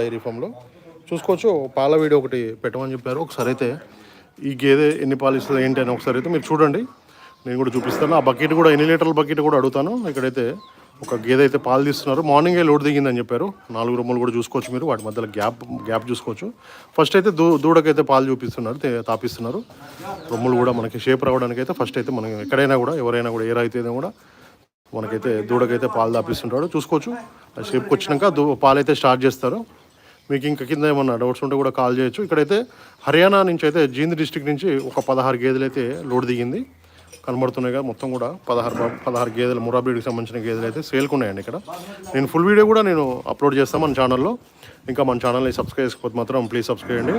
Dairy ఫామ్లో. చూసుకోవచ్చు పాల వీడియో ఒకటి పెట్టమని చెప్పారు. ఒకసారి అయితే ఈ గేదె ఎన్ని పాలు ఇస్తుంది ఏంటి అని ఒకసారి అయితే మీరు చూడండి. నేను కూడా చూపిస్తాను. ఆ బకెట్ కూడా ఎన్ని లీటర్ల బకెట్ కూడా అడుగుతాను. ఇక్కడైతే ఒక గేదె అయితే పాలు తీస్తున్నారు. మార్నింగే లోడ్ దిగిందని చెప్పారు. నాలుగు రొమ్మలు కూడా చూసుకోవచ్చు మీరు. వాటి మధ్యలో గ్యాప్ గ్యాప్ చూసుకోవచ్చు. ఫస్ట్ అయితే దూ దూడకైతే పాలు చూపిస్తున్నారు తాపిస్తున్నారు. రొమ్ములు కూడా మనకి షేప్ రావడానికి అయితే ఫస్ట్ అయితే మనం ఎక్కడైనా కూడా ఎవరైనా కూడా ఏ రైతు కూడా మనకైతే దూడకైతే పాలు దాపిస్తుంటాడు చూసుకోవచ్చు. ఆ షేప్కి వచ్చినాక దూ పాలైతే స్టార్ట్ చేస్తారు. మీకు ఇంకా కింద ఏమన్నా డౌట్స్ ఉంటే కూడా కాల్ చేయొచ్చు. ఇక్కడైతే హర్యానా నుంచి అయితే జీంద్ డిస్టిక్ నుంచి ఒక పదహారు గేదెలు అయితే లోడ్ దిగింది. కనబడుతున్నాయి కదా మొత్తం కూడా పదహారు పదహారు గేదెలు మురాబీడికి సంబంధించిన గేదెలు అయితే సేల్కి ఉన్నాయండి ఇక్కడ. నేను ఫుల్ వీడియో కూడా నేను అప్లోడ్ చేస్తాను మన ఛానల్లో ఇంకా మన ఛానల్ని సబ్స్క్రైబ్ చేసుకోకపోతే మాత్రం ప్లీజ్ సబ్స్క్రైబ్ అండి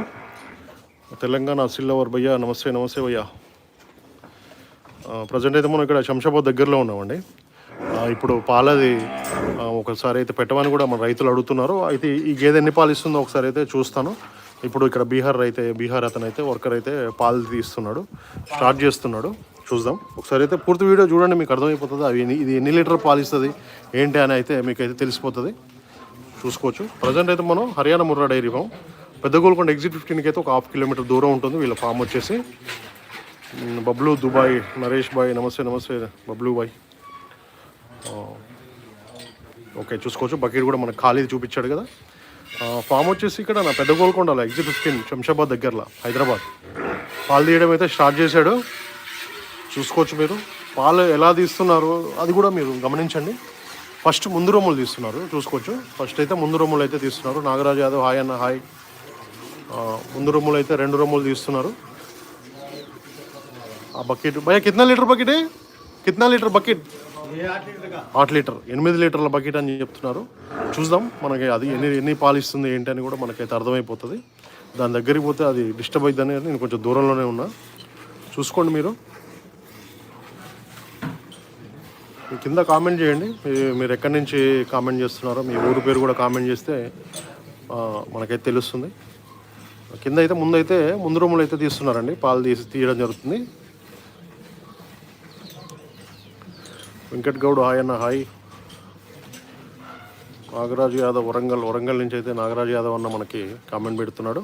తెలంగాణ సిల్లవర్ భయ్యా నమస్తే నమస్తే భయ్యా. ప్రజెంట్ అయితే మనం ఇక్కడ శంషాబాద్ దగ్గరలో ఉన్నామండి. ఇప్పుడు పాలది ఒకసారి అయితే పెట్టమని కూడా మన రైతులు అడుగుతున్నారు. అయితే ఈ గేదె ఎన్ని పాలు ఇస్తుందో ఒకసారి అయితే చూస్తాను. ఇప్పుడు ఇక్కడ బీహార్ అయితే బీహార్ అతను అయితే వర్కర్ అయితే పాలు తీస్తున్నాడు. స్టార్ట్ చేస్తున్నాడు. చూద్దాం. ఒకసారి అయితే పూర్తి వీడియో చూడండి మీకు అర్థమైపోతుంది? అవి ఇది ఎన్ని లీటర్ పాలు ఇస్తుంది? ఏంటి అని అయితే మీకు అయితే తెలిసిపోతుంది. చూసుకోవచ్చు. ప్రజెంట్ అయితే మనం హర్యానా ముర్రా డైరీ ఫామ్. పెద్ద గోల్కొండ ఎగ్జిట్ ఫిఫ్టీన్కి అయితే ఒక హాఫ్ కిలోమీటర్ దూరం ఉంటుంది. వీళ్ళ ఫామ్ వచ్చేసి బబ్లూ బబ్లు దుబాయ్ నరేష్ బాయ్. నమస్తే నమస్తే బబ్లు బాయ్. ఓకే చూసుకోవచ్చు. బకెట్ కూడా మనకు ఖాళీ చూపించాడు కదా. ఫామ్ వచ్చేసి ఇక్కడ నా పెద్ద గోల్కొండలో ఎగ్జిట్ స్కిన్ శంషాబాద్ దగ్గరలో హైదరాబాద్. పాలు తీయడం అయితే స్టార్ట్ చేశాడు. చూసుకోవచ్చు మీరు. పాలు ఎలా తీస్తున్నారు అది కూడా మీరు గమనించండి. ఫస్ట్ ముందు రొమ్ములు తీస్తున్నారు చూసుకోవచ్చు. ఫస్ట్ అయితే ముందు రొమ్ములు అయితే తీస్తున్నారు. నాగరాజు యాదవ్ హాయ్ అన్న హాయ్. ముందు రొమ్ములు అయితే రెండు రొమ్ములు తీస్తున్నారు. ఆ బకెట్ భయ కిత్నా లీటర్ బకెట్? కిత్నా లీటర్ బకెట్? హాట్ లీటర్. ఎనిమిది లీటర్ల బకెట్ అని చెప్తున్నారు. చూద్దాం మనకి అది ఎన్ని ఎన్ని పాలు ఇస్తుంది ఏంటి అని కూడా మనకైతే అర్థమైపోతుంది. దాని దగ్గరికి పోతే అది డిస్టర్బ్ అవుతుందని నేను కొంచెం దూరంలోనే ఉన్నా. చూసుకోండి మీరు. మీ కింద కామెంట్ చేయండి. మీరు ఎక్కడి నుంచి కామెంట్ చేస్తున్నారో మీ ఊరు పేరు కూడా కామెంట్ చేస్తే మనకైతే తెలుస్తుంది. కింద అయితే ముందు అయితే ముందు రూములు అయితే తీస్తున్నారండి. పాలు తీసి తీయడం జరుగుతుంది. వెంకట్ గౌడ్ హాయ్ అన్న హాయ్. నాగరాజు యాదవ్ వరంగల్ వరంగల్ నుంచి అయితే నాగరాజు యాదవ్ అన్న మనకి కామెంట్ పెడుతున్నాడు.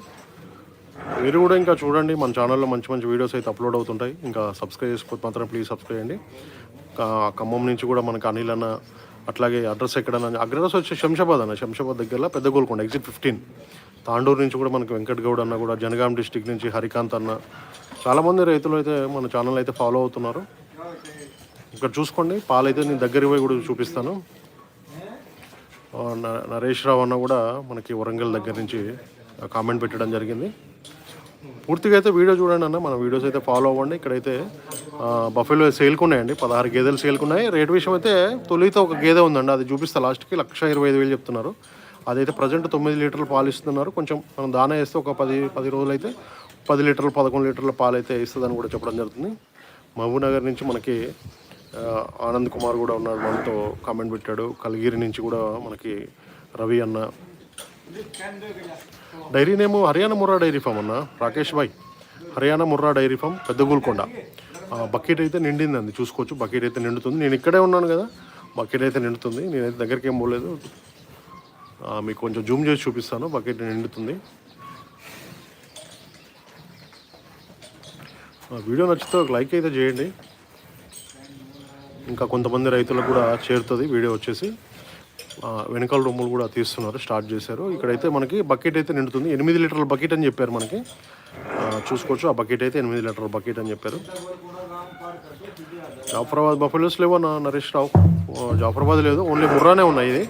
మీరు కూడా ఇంకా చూడండి మన ఛానల్లో మంచి మంచి వీడియోస్ అయితే అప్లోడ్ అవుతుంటాయి. ఇంకా సబ్స్క్రైబ్ చేసుకోవచ్చు మాత్రం ప్లీజ్ సబ్స్క్రైబ్ చేయండి. ఖమ్మం నుంచి కూడా మనకి అనిల్ అన్న అట్లాగే అడ్రస్ ఎక్కడన్నా అడ్రస్ వచ్చి శంషాబాద్ అన్న శంషాబాద్ దగ్గరలో పెద్ద గోల్కొండ ఎగ్జిట్ ఫిఫ్టీన్ తాండూరు నుంచి కూడా మనకి వెంకట్ గౌడ్ అన్న కూడా జనగాం డిస్టిక్ నుంచి హరికాంత్ అన్న. చాలామంది రైతులు అయితే మన ఛానల్ అయితే ఫాలో అవుతున్నారు. ఇక్కడ చూసుకోండి. పాలైతే నేను దగ్గర పోయి కూడా చూపిస్తాను. న- నరేష్ రావు అన్న కూడా మనకి వరంగల్ దగ్గర నుంచి కామెంట్ పెట్టడం జరిగింది. పూర్తిగా అయితే వీడియో చూడండి అన్న. మన వీడియోస్ అయితే ఫాలో అవ్వండి. ఇక్కడైతే బఫెలో సేల్కి ఉన్నాయండి. పదహారు గేదెలు సేల్కి ఉన్నాయి. రేట్ విషయం అయితే తొలితో ఒక గేదె ఉందండి. అది చూపిస్తా లాస్ట్కి లక్ష ఇరవై ఐదు వేలు చెప్తున్నారు. అదైతే ప్రజెంట్ తొమ్మిది లీటర్లు పాలు ఇస్తున్నారు. కొంచెం మనం దానా వేస్తే ఒక పది పది రోజులు అయితే పది లీటర్లు పదకొండు లీటర్ల పాలు అయితే ఇస్తుందని కూడా చెప్పడం జరుగుతుంది. మహబూబ్ నగర్ నుంచి మనకి ఆనంద్ కుమార్ కూడా ఉన్నాడు మనతో కామెంట్ పెట్టాడు. కలిగిరి నుంచి కూడా మనకి రవి అన్న. డైరీ నేము హర్యానా ముర్రా డైరీ ఫామ్ అన్న? Rakesh bhai. Haryana Murrah dairy farm Peddagolkonda bucket అయితే నిండిందండి చూసుకోవచ్చు. బకెట్ అయితే నిండుతుంది. నేను ఇక్కడే ఉన్నాను కదా. బకెట్ అయితే నిండుతుంది. నేనైతే దగ్గరికి ఏం పోలేదు. మీకు కొంచెం జూమ్ చేసి చూపిస్తాను. బకెట్ నిండుతుంది. వీడియో నచ్చితే ఒక లైక్ అయితే చేయండి. ఇంకా కొంతమంది రైతులకు కూడా చేరుతుంది. వీడియో వచ్చేసి వెనకాల రొమ్ములు కూడా తీస్తున్నారు స్టార్ట్ చేశారు. ఇక్కడైతే మనకి బకెట్ అయితే నిండుతుంది. ఎనిమిది లీటర్ల బకెట్ అని చెప్పారు మనకి. చూసుకోవచ్చు ఆ బకెట్ అయితే ఎనిమిది లీటర్ల బకెట్ అని చెప్పారు. జాఫరాబాద్ బఫెలోస్ లేవన్నా నరేష్ రావు? జాఫరాబాద్ లేదు. ఓన్లీ ముర్రానే ఉన్నాయి ఇది.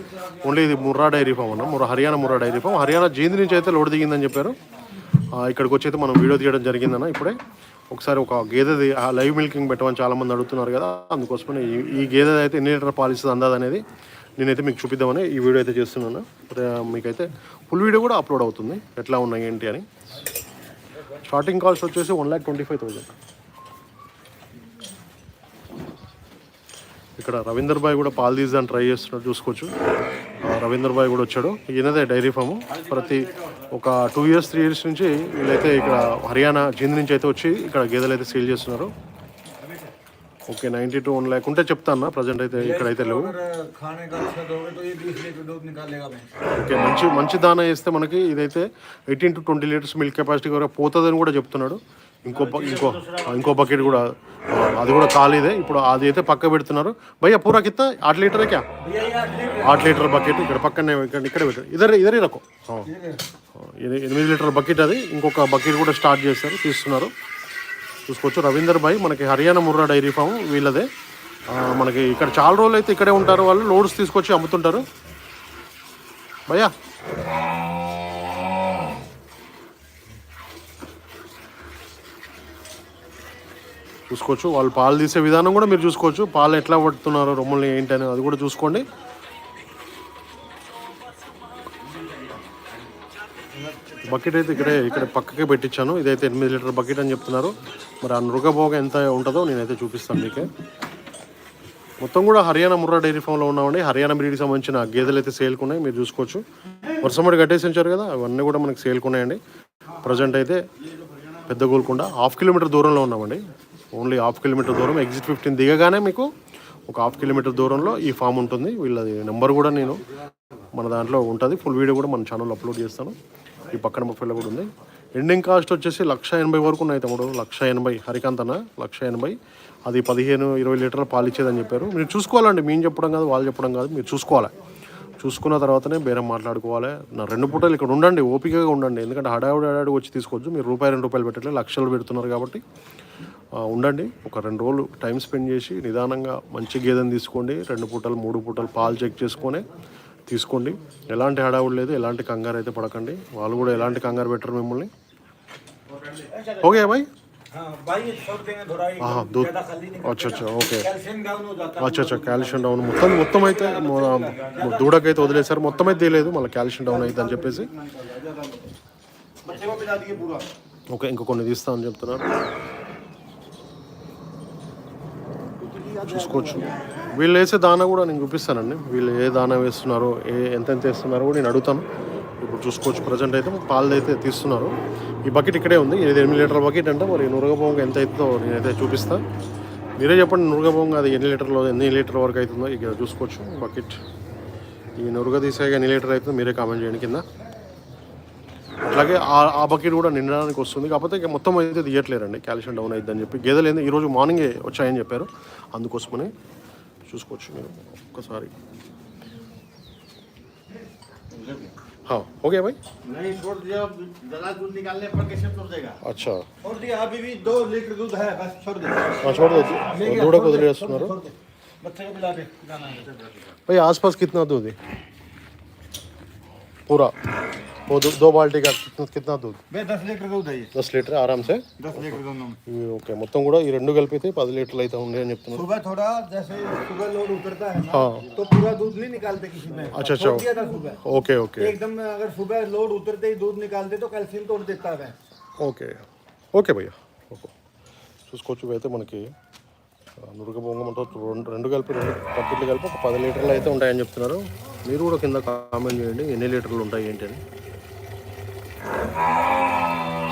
ఓన్లీ ఇది ముర్రా డైరీ ఫామ్ అన్న. Murrah Haryana Murrah dairy farm. Haryana జీంది నుంచి అయితే లోడ్ దిగిందని చెప్పారు. ఇక్కడికి వచ్చి అయితే మనం వీడియో తీయడం జరిగిందన్న ఇప్పుడే. ఒకసారి ఒక గేదెది ఆ లైవ్ మిల్కింగ్ పెట్టమని చాలామంది అడుగుతున్నారు కదా అందుకోసమని ఈ గేదె అయితే ఎన్ని లీటర్ పాలిస్తుంది అందాది అనేది నేనైతే మీకు చూపిద్దామని ఈ వీడియో అయితే చేస్తున్నాను. మీకైతే ఫుల్ వీడియో కూడా అప్లోడ్ అవుతుంది. ఎట్లా ఉన్నాయి ఏంటి అని. స్టార్టింగ్ కాస్ట్ వచ్చేసి one lakh twenty five thousand ఇక్కడ రవీందర్ బాయ్ కూడా పాలు తీద్దాన్ని ట్రై చేస్తున్నాడు చూసుకోవచ్చు. రవీందర్ బాయ్ కూడా వచ్చాడు. ఈయనదే డైరీ ఫాము. ప్రతి ఒక టూ ఇయర్స్ త్రీ ఇయర్స్ నుంచి వీళ్ళైతే ఇక్కడ హర్యానా జింద్ నుంచి అయితే వచ్చి ఇక్కడ గేదెలు అయితే సేల్ చేస్తున్నారు. Okay ninety two one lakh ఉంటే చెప్తాను? ప్రజెంట్ అయితే ఇక్కడైతే లేవు. ఓకే మంచి మంచి దానా వేస్తే మనకి ఇదైతే eighteen to twenty litres milk capacity వరకు పోతుందని కూడా చెప్తున్నాడు. ఇంకో ఇంకో ఇంకో బకెట్ కూడా అది కూడా ఖాళీదే. ఇప్పుడు అది అయితే పక్క పెడుతున్నారు. భయ్య పూరా కిత్త? ఆట్ లీటర్ క్యా? ఆట్ లీటర్. బకెట్ ఇక్కడ పక్కనే ఇక్కడ ఇక్కడ పెట్టారు ఇద్దరు ఇద్దరే రకం. ఎనిమిది లీటర్ బకెట్ అది. ఇంకొక బకెట్ కూడా స్టార్ట్ చేస్తారు తీస్తున్నారు. చూసుకోవచ్చు. రవీందర్ భాయ్ మనకి హర్యానా ముర్రా డైరీ ఫామ్ వీళ్ళదే. మనకి ఇక్కడ చాలా రోజులు అయితే ఇక్కడే ఉంటారు వాళ్ళు. లోడ్స్ తీసుకొచ్చి అమ్ముతుంటారు. భయ్యా. చూసుకోవచ్చు. వాళ్ళు పాలు తీసే విధానం కూడా మీరు చూసుకోవచ్చు. పాలు ఎట్లా పడుతున్నారు రొమ్ములు ఏంటని అది కూడా చూసుకోండి. బకెట్ అయితే ఇక్కడే ఇక్కడ పక్కకే పెట్టించాను. ఇదైతే ఎనిమిది లీటర్ బకెట్ అని చెప్తున్నారు. మరి ఆ నృగభోగ ఎంత ఉంటుందో నేనైతే చూపిస్తాను మీకే. మొత్తం కూడా హర్యానా ముర్రా డైరీ ఫామ్లో ఉన్నామండి. హర్యానా బ్రీడ్కి సంబంధించిన గేదెలు అయితే సేల్కి ఉన్నాయి మీరు చూసుకోవచ్చు. వర్షమడి కట్టేసి ఉంచారు కదా అవన్నీ కూడా మనకి సేల్కి ఉన్నాయండి ప్రజెంట్ అయితే పెద్ద గోల్కొండ హాఫ్ కిలోమీటర్ దూరంలో ఉన్నామండి. ఓన్లీ హాఫ్ కిలోమీటర్ దూరం ఎగ్జిట్ ఫిఫ్టీన్ దిగగానే మీకు ఒక హాఫ్ కిలోమీటర్ దూరంలో ఈ ఫామ్ ఉంటుంది. వీళ్ళది నెంబర్ కూడా నేను మన దాంట్లో ఉంటుంది. ఫుల్ వీడియో కూడా మన ఛానల్లో అప్లోడ్ చేస్తాను. ఈ పక్కన ముప్పైలో కూడా ఉంది. ఎండింగ్ కాస్ట్ వచ్చేసి లక్ష ఎనభై వరకు ఉన్నాయి తమ్ముడు. లక్ష ఎనభై. హరికాంతన లక్ష ఎనభై. అది పదిహేను ఇరవై లీటర్ల పాలు ఇచ్చేదని చెప్పారు. మీరు చూసుకోవాలండి. మేము చెప్పడం కాదు వాళ్ళు చెప్పడం కాదు. మీరు చూసుకోవాలి? చూసుకున్న తర్వాతనే బేరం మాట్లాడుకోవాలి? నా రెండు పూటలు ఇక్కడ ఉండండి. ఓపికగా ఉండండి. ఎందుకంటే హడావుడి హడావుడి వచ్చి తీసుకోవచ్చు. మీరు రూపాయి రెండు రూపాయలు పెట్టట్లేదు లక్షలు పెడుతున్నారు కాబట్టి ఉండండి. ఒక రెండు రోజులు టైం స్పెండ్ చేసి నిదానంగా మంచి గేదెని తీసుకోండి. రెండు పూటలు మూడు పూటలు పాలు చెక్ చేసుకొని తీసుకోండి. ఎలాంటి హడావుడు లేదు ఎలాంటి కంగారు అయితే పడకండి. వాళ్ళు కూడా ఎలాంటి కంగారు పెట్టరు మిమ్మల్ని. ఓకే బాయ్ అచ్చా ఓకే. Calcium down. మొత్తం మొత్తం అయితే దూడకైతే వదిలేసారు మొత్తం అయితే తెలియదు మళ్ళీ కాల్షియం డౌన్ అవుతుంది అని చెప్పేసి. ఓకే ఇంకా కొన్ని తీస్తా అని చెప్తున్నారు. చూసుకోవచ్చు. వీళ్ళు వేసే దానా కూడా నేను చూపిస్తానండి. వీళ్ళు ఏ దానా వేస్తున్నారో ఏ ఎంత వేస్తున్నారో కూడా నేను అడుగుతాను. ఇప్పుడు చూసుకోవచ్చు ప్రజెంట్ అయితే పాలు అయితే తీస్తున్నారు. ఈ బకెట్ ఇక్కడే ఉంది. ఇది ఎనిమిది లీటర్ల బకెట్ అంటే మరి నురగబొంగ ఎంత అవుతుందో నేనైతే చూపిస్తాను మీరే చెప్పండి నురగబొంగ అది ఎన్ని లీటర్లో ఎన్ని లీటర్ వరకు అవుతుందో ఇక్కడ చూసుకోవచ్చు బకెట్ ఈ నురగ తీసాక ఎన్ని లీటర్ అవుతుందో మీరే కామెంట్ చేయండి కింద. అలాగే ఆ ఆ బకెట్ కూడా నిండడానికి వస్తుంది. కాకపోతే ఇక మొత్తం అయితే తీయట్లేరండి కాల్షియం డౌన్ అవుతుందని చెప్పి గేదెలు ఏంది? ఈరోజు మార్నింగే వచ్చాయని చెప్పారు. అందుకోసమని చూసుకోవచ్చు మీరు ఒక్కసారి हाँ हो गया भाई नहीं छोड़ दिया ज्यादा दूध निकालने पर कैसे छोड़ देगा अच्छा छोड़ दिया अभी भी दो लीटर दूध है बस छोड़ दे हाँ छोड़ दो दूड़ा को వదిలేస్తున్నారు छोड़ दे बच्चे को पिला दे पिलाना है भाई आसपास कितना दूध है पूरा वो दो, दो बाल्टी का कितना कितना दूध बे दस लीटर दूध है ये दस लीटर आराम से दस लीटर दोनों में ఇవి ఓకే మొత్తం కూడా ఈ రెండు కలిపి అయితే పది లీటర్లు అయితే ఉండే అని చెప్తున్నారు सुबह थोड़ा जैसे सुबह लोड उतरता है ना हाँ तो पूरा दूध नहीं निकालते किसी में अच्छा, अच्छा। छोड़ दिया था सुबह ఓకే ఓకే एकदम अगर सुबह लोड उतरते ही दूध निकालते तो कैल्शियम तोड़ देता है ఓకే ఓకే భయ్య ఓకే చూసుకోవచ్చు ఇవి అయితే మనకి ఆ, నురగ బొంగమంతో రెండు రెండు కలిపి రెండు పక్కట్లు కలిపి ఒక పది లీటర్లు అయితే ఉంటాయని చెప్తున్నారు మీరు కూడా కింద కామెంట్ చేయండి ఎన్ని లీటర్లు ఉంటాయి ఏంటి అని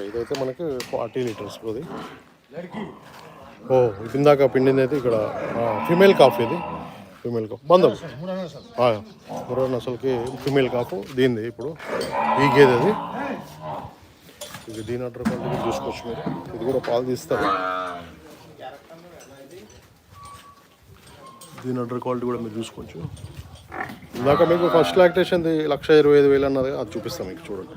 ఓకే ఇదైతే మనకి ఫార్టీ లీటర్స్ ఇది ఓ ఇందాక పిండింది అయితే ఇక్కడ ఫిమేల్ కాఫ్ ఇది. Female calf. బంధం. మూడో అసలుకి ఫిమేల్ కాఫ్ దీనిది ఇప్పుడు. ఈ గేదె అది ఇది దీని అడ్ర కొంటే చూసుకోవచ్చు మీరు. ఇది కూడా పాలు తీస్తారు. దీని అడ్డర్ క్వాలిటీ కూడా మీరు చూసుకోవచ్చు. ఇందాక మీకు ఫస్ట్ లాక్టేషన్ది లక్ష ఇరవై ఐదు వేలు అన్నది అది చూపిస్తాం మీకు చూడండి.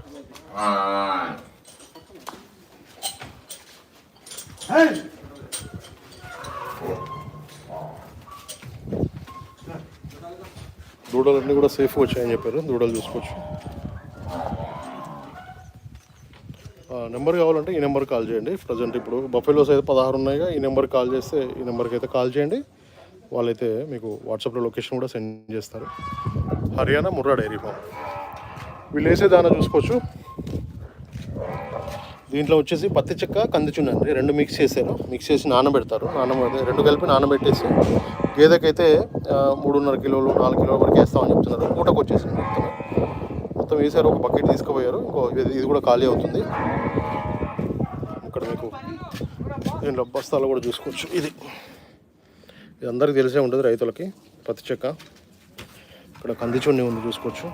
దూడలన్నీ కూడా సేఫ్ వచ్చాయని చెప్పారు. దూడలు చూసుకోవచ్చు. నెంబర్ కావాలంటే ఈ నెంబర్ కాల్ చేయండి. ప్రజెంట్ ఇప్పుడు బఫెలోస్ అయితే పదహారు ఉన్నాయిగా ఈ నెంబర్ కాల్ చేస్తే ఈ నెంబర్కి అయితే కాల్ చేయండి. వాళ్ళైతే మీకు వాట్సాప్లో లొకేషన్ కూడా సెండ్ చేస్తారు. Haryana Murrah dairy farm. వీళ్ళు వేసే దానా చూసుకోవచ్చు. దీంట్లో వచ్చేసి పత్తి చెక్క కందిచున్న అండి. రెండు మిక్స్ చేశారు. మిక్స్ చేసి నానబెడతారు. నానబెడితే రెండు కలిపి నానబెట్టేసి గేదెకైతే మూడున్నర కిలోలు నాలుగు కిలోల వరకు వేస్తామని చెప్తున్నారు. పూటకు వచ్చేసింది మొత్తం. మొత్తం వేసారు ఒక బకెట్ తీసుకుపోయారు. ఇంకో ఇది కూడా ఖాళీ అవుతుంది. ఇక్కడ మీకు దీంట్లో బస్తాలు కూడా చూసుకోవచ్చు. ఇది. ఇది అందరికీ తెలిసే ఉంటుంది రైతులకి. పత్తి చెక్క. ఇక్కడ కందిచున్ని ఉంది చూసుకోవచ్చు.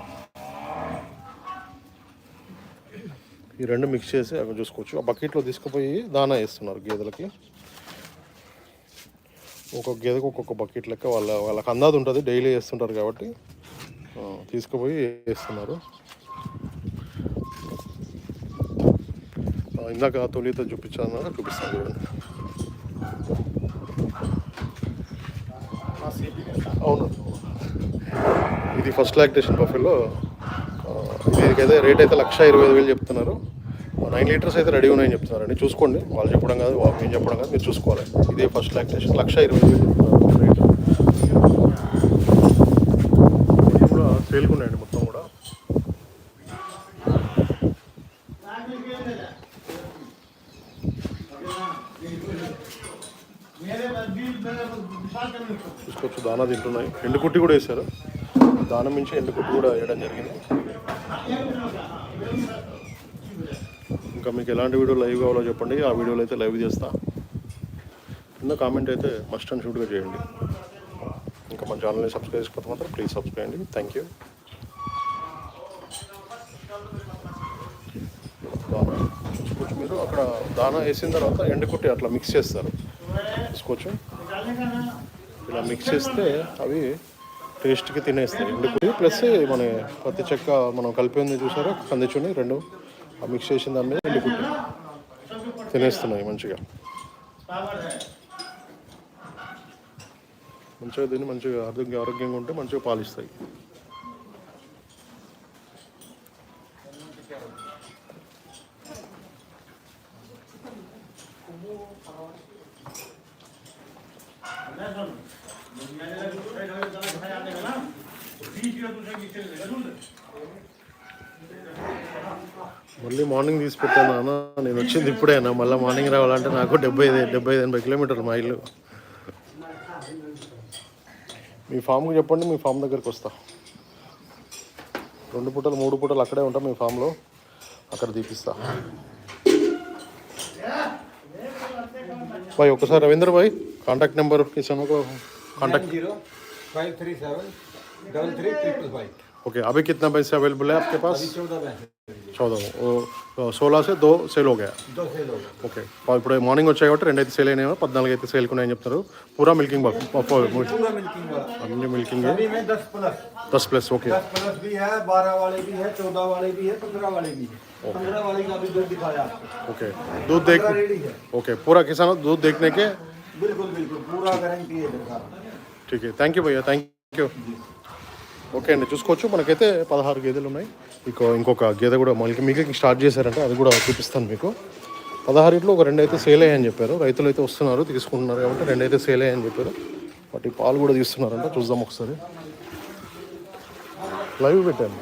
ఈ రెండు మిక్స్ చేసి అక్కడ చూసుకోవచ్చు. ఆ బకెట్లో తీసుకుపోయి దానా వేస్తున్నారు గేదెలకి. ఒక్కొక్క గేదెకి ఒక్కొక్క బకెట్ లెక్క వాళ్ళ వాళ్ళకి అందాది ఉంటుంది. డైలీ వేస్తుంటారు కాబట్టి తీసుకుపోయి వేస్తున్నారు. ఇందాక తొలితో చూపించాను. చూపిస్తాను అవును. ఇది ఫస్ట్ లాక్టేషన్ బఫెలో దీనికైతే రేట్ అయితే లక్ష ఇరవై ఐదు వేలు చెప్తున్నారు. నైన్ లీటర్స్ అయితే రెడీ ఉన్నాయని చెప్తున్నారండి. చూసుకోండి. వాళ్ళు చెప్పడం కాదు వా- మేము చెప్పడం కాదు మీరు చూసుకోవాలి. ఇదే ఫస్ట్ లాక్టేషన్. లక్ష ఇరవై వేలు. ఇది కూడా సేల్గా ఉన్నాయండి మొత్తం కూడా. చూసుకోవచ్చు దానా తింటున్నాయి. ఎండుకుట్టి కూడా వేశారు. దానం మించి ఎండుకుట్టి కూడా వేయడం జరిగింది. ఇంకా మీకు ఎలాంటి వీడియో లైవ్ కావాలో చెప్పండి ఆ వీడియోలు అయితే లైవ్ చేస్తా. కింద కామెంట్ అయితే మస్ట్ అండ్ షూట్గా చేయండి. ఇంకా మన ఛానల్ని సబ్స్క్రైబ్ చేసుకోకపోతే మాత్రం ప్లీజ్ సబ్స్క్రైబ్ అండి. థ్యాంక్ యూ దానా. మీరు అక్కడ దానా వేసిన తర్వాత ఎండకొట్టి అట్లా మిక్స్ చేస్తారు. చూసుకోవచ్చు ఇలా మిక్స్ చేస్తే అవి టేస్ట్కి తినేస్తాయి. ఎండుకుట్టి ప్లస్ మన పత్తి చెక్క మనం కలిపి ఉంది చూసారా? కందిచుని రెండు. మిక్స్ చేసిన దాని మీద తినేస్తున్నాయి మంచిగా. మంచిగా తిని మంచిగా ఆరోగ్యం ఆరోగ్యంగా ఉంటే మంచిగా పాలిస్తాయి మళ్ళీ మార్నింగ్ తీసి పెట్టాను నాన్న నేను వచ్చింది ఇప్పుడైనా. మళ్ళీ మార్నింగ్ రావాలంటే నాకు డెబ్బై డెబ్బై ఎనభై కిలోమీటర్లు మా ఇల్లు మీ ఫామ్కి చెప్పండి మీ ఫామ్ దగ్గరికి వస్తా. రెండు పూటలు మూడు పూటలు అక్కడే ఉంటాం మీ ఫామ్లో. అక్కడ తీపిస్తా బాయ్ ఒకసారి రవీంద్ర బాయ్ కాంటాక్ట్ నెంబర్ ఇస్తాను contact zero five three seven double three triple five. Okay अभी कितना पैसे अवेलेबल है आपके पास अभी चौदह पैसे चौदह सोलह से दो सेल हो गया दो से लोग ఓకే ఇప్పుడు మార్నింగ్ వచ్చాయి కాబట్టి రెండు అయితే సేల్ అయినాయి పద్నాలుగు అయితే సేల్ ఉన్నాయని చెప్తారు పూరా మిల్కింగ్ బాక్స్ पूरा मिल्किंग वाला అన్ని మిల్కింగ్ अभी में दस प्लस दस प्लस ओके दस प्लस भी है बारह वाले भी है चौदह वाले भी है पंद्रह वाले भी है पंद्रह वाले का भी दूध दिखाया आपको ओके दूध देख पूरा रेडी है ओके पूरा किसान दूध देखने के बिल्कुल बिल्कुल पूरा गारंटी है दिखा ठीक है థ్యాంక్ యూ భయ్యా థ్యాంక్ యూ ఓకే అండి చూసుకోవచ్చు. మనకైతే పదహారు గేదెలు ఉన్నాయి. ఇంకో ఇంకొక గేదె కూడా మళ్ళీ మిగిలికి స్టార్ట్ చేశారంటే అది కూడా చూపిస్తాను మీకు. పదహారిట్లో ఒక రెండు అయితే సేల్ అయ్యాయని చెప్పారు. రైతులు అయితే వస్తున్నారు తీసుకుంటున్నారు కాబట్టి రెండు అయితే సేల్ అయ్యాయని చెప్పారు. వాటి పాలు కూడా తీస్తున్నారంట చూద్దాం ఒకసారి. లైవ్ పెట్టాను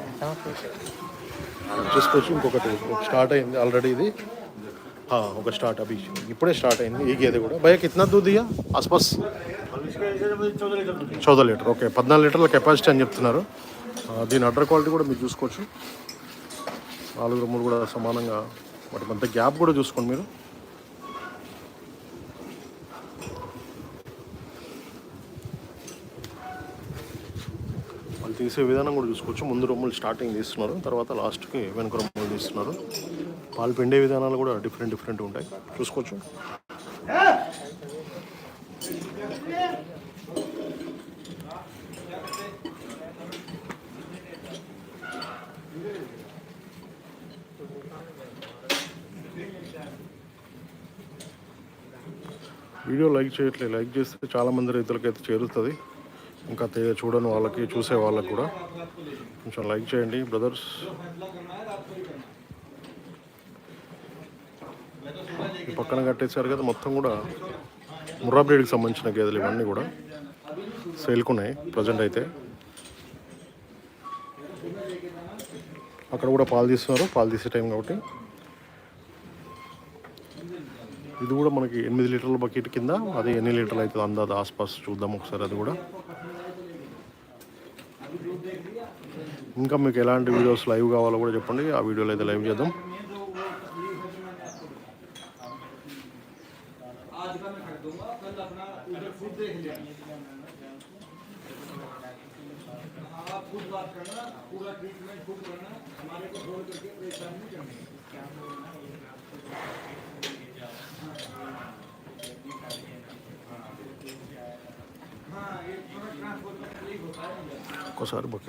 చూసుకోవచ్చు ఇంకొకటి స్టార్ట్ అయింది ఆల్రెడీ ఇది. हाँ होगा स्टार्ट अभी इपड़े स्टार्ट अయింది ఈ గేదె కూడా. భయ కిतना दूध दिया చౌద లీటర్ ఓకే. పద్నాలుగు లీటర్ల కెపాసిటీ అని చెప్తున్నారు. దీని అడ్డర్ క్వాలిటీ కూడా మీరు చూసుకోవచ్చు. నాలుగు మూడు కూడా సమానంగా వాటి మంత గ్యాప్ కూడా చూసుకోండి మీరు. వాళ్ళు తీసే విధానం కూడా చూసుకోవచ్చు. ముందు రొమ్ములు స్టార్టింగ్ తీస్తున్నారు తర్వాత లాస్ట్కి వెనుక రొమ్ములు తీస్తున్నారు. పాలు పిండే విధానాలు కూడా డిఫరెంట్ డిఫరెంట్ ఉంటాయి. చూసుకోవచ్చు. వీడియో లైక్ చేయట్లేదు లైక్ చేస్తే చాలా మంది రైతులకైతే చేరుతుంది. ఇంకా చూడని వాళ్ళకి చూసే వాళ్ళకి కూడా. కొంచెం లైక్ చేయండి బ్రదర్స్. ఈ పక్కన కట్టేశారు కదా మొత్తం కూడా ముర్రా బ్రీడ్కి సంబంధించిన గేదెలు ఇవన్నీ కూడా సేల్కున్నాయి ప్రజెంట్ అయితే. అక్కడ కూడా పాలు తీస్తున్నారు పాలు తీసే టైం కాబట్టి. ఇది కూడా మనకి ఎనిమిది లీటర్ల బకెట్ కింద అది ఎన్ని లీటర్లు అవుతుంది అందాది ఆస్పాస్ చూద్దాం ఒకసారి అది కూడా. ఇంకా మీకు ఎలాంటి వీడియోస్ లైవ్ కావాలో కూడా చెప్పండి ఆ వీడియోలు అయితే లైవ్ చేద్దాం.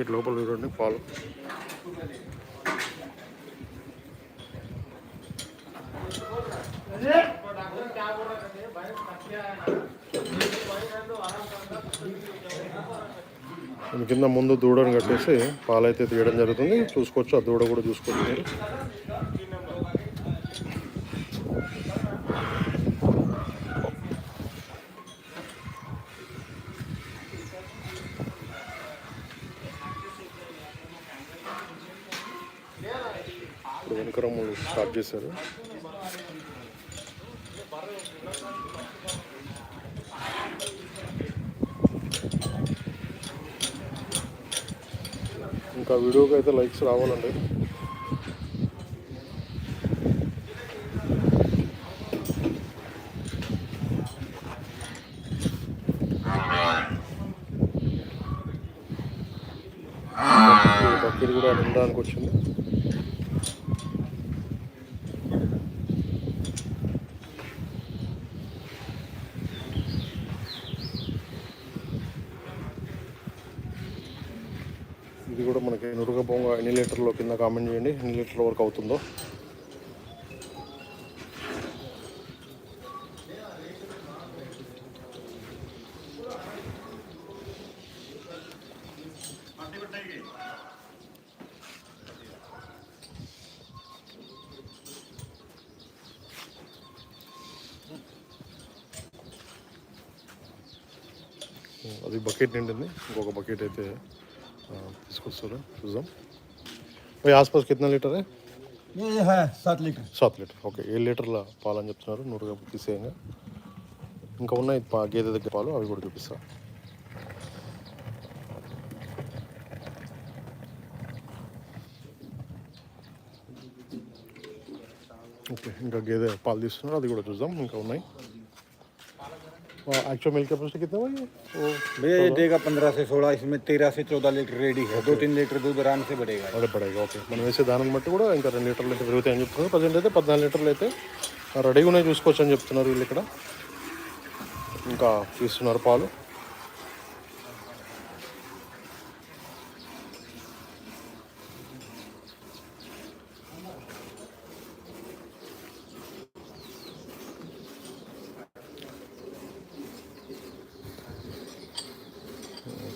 ఒకసారి లోపల చూడండి పాలు కింద ముందు దూడను కట్టేసి పాలైతే తీయడం జరుగుతుంది. చూసుకోవచ్చు ఆ దూడ కూడా చూసుకోవచ్చు మీరు ఇప్పుడు వెనకరమ్ములు స్టార్ట్ చేశారు. ఇంకా వీడియోకి అయితే లైక్స్ రావాలండి. కూడా నిండడానికి వచ్చింది ఇది కూడా మనకి నురుగ బొంగ ఎన్ని లీటర్లో కింద కామెంట్ చేయండి ఎన్ని లీటర్ల వరకు అవుతుందో? అది బకెట్ నిండింది. ఇంకొక బకెట్ అయితే తీసుకొస్తారు చూద్దాం. भाई आसपास कितना लीटर है ये है सात लीटर సాత్ లీటర్ ఓకే ఏడు లీటర్ల పాలు అని చెప్తున్నారు నూరుగా తీసేయంగా ఇంకా ఉన్నాయి పా గేదె దగ్గర పాలు అవి కూడా చూపిస్తా ఓకే ఇంకా గేదె పాలు తీస్తున్నారు అది కూడా చూద్దాం ఇంకా ఉన్నాయి एक्चुअल मिल्क कैपेसिटी कितना भाई वो भैया ये देगा पंद्रह से सोलह इसमें तेरह से चौदह लीटर रेडी है दो तीन लीटर दूध आराम से बढ़ेगा అదే పడేగా ఓకే మనం వేసే దానిని బట్టి కూడా ఇంకా రెండు లీటర్లు అయితే పెరుగుతాయి అని చెప్తున్నారు ప్రజెంట్ అయితే పద్నాలుగు లీటర్లు అయితే రెడీగా ఉన్నాయి చూసుకోవచ్చు అని చెప్తున్నారు వీళ్ళు ఇక్కడ ఇంకా తీస్తున్నారు పాలు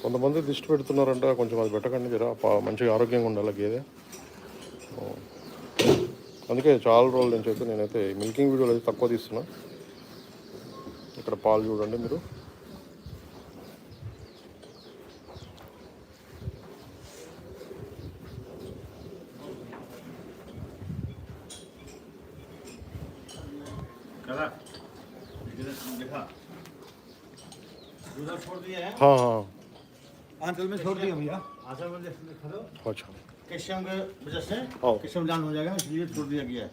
కొంతమంది దిష్టి పెడుతున్నారంట కొంచెం అది పెట్టకండి జర మంచిగా ఆరోగ్యంగా ఉండాలి గేదె. అందుకే చాలా రోజుల నుంచి అయితే నేనైతే మిల్కింగ్ వీడియోలు అయితే తక్కువ తీస్తున్నా. ఇక్కడ పాలు చూడండి మీరు.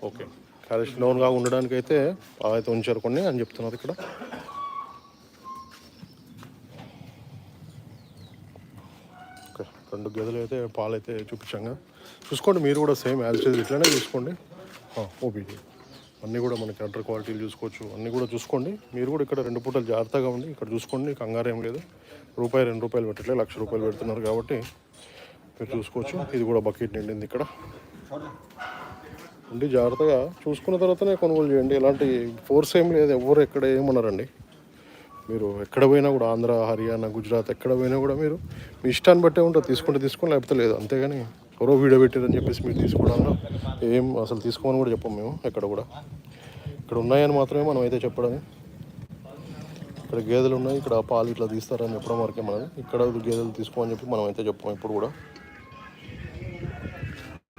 ఓకే కాలుష్యం డౌన్గా ఉండడానికి అయితే అయితే ఉంచారు కొన్ని అని చెప్తున్నారు ఇక్కడ ఓకే రెండు గదులు అయితే పాలు అయితే చూపించాங்க చూసుకోండి మీరు కూడా సేమ్ యాజ్ ఇట్ ఇట్లానే చూసుకోండి ఓపీటీ అన్నీ కూడా మనకి అడ్డర్ క్వాలిటీలు చూసుకోవచ్చు అన్నీ కూడా చూసుకోండి మీరు కూడా ఇక్కడ రెండు పూటలు జాగ్రత్తగా ఉండి ఇక్కడ చూసుకోండి కంగారు ఏం లేదు రూపాయి రెండు రూపాయలు పెట్టట్లే లక్ష రూపాయలు పెడుతున్నారు కాబట్టి మీరు చూసుకోవచ్చు. ఇది కూడా బకెట్ నిండింది ఇక్కడ. ఉండి జాగ్రత్తగా చూసుకున్న తర్వాతనే కొనుగోలు చేయండి. ఇలాంటి ఫోర్స్ ఏం లేదు. ఎవరు ఎక్కడ ఏమన్నారండి మీరు ఎక్కడ పోయినా కూడా ఆంధ్ర హర్యానా గుజరాత్ ఎక్కడ పోయినా కూడా మీరు మీ ఇష్టాన్ని బట్టే ఉంటుంది తీసుకుంటే తీసుకోండి లేకపోతే లేదు. అంతేగాని ఎవరో వీడియో పెట్టారని చెప్పేసి మీరు తీసుకోవడంలో ఏం అసలు తీసుకోమని కూడా చెప్పం మేము ఎక్కడ కూడా. ఇక్కడ ఉన్నాయని మాత్రమే మనం అయితే చెప్పడం ఇక్కడ గేదెలు ఉన్నాయి. ఇక్కడ పాలు ఇట్లా తీస్తారని చెప్పడం వరకే మనం ఇక్కడ గేదెలు తీసుకోమని చెప్పి మనం అయితే చెప్పాం ఇప్పుడు కూడా.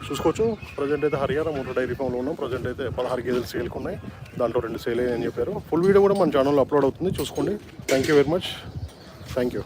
చూసుకోవచ్చు. ప్రజెంట్ అయితే హర్యానా మూడు డైరీ ఫామ్లో ఉన్నాం. ప్రజెంట్ అయితే పదహారు గేదెలు సేల్కి ఉన్నాయి. దాంట్లో రెండు సేల్ అయ్యాయని చెప్పారు. ఫుల్ వీడియో కూడా మన ఛానల్లో అప్లోడ్ అవుతుంది. చూసుకోండి. Thank you very much thank you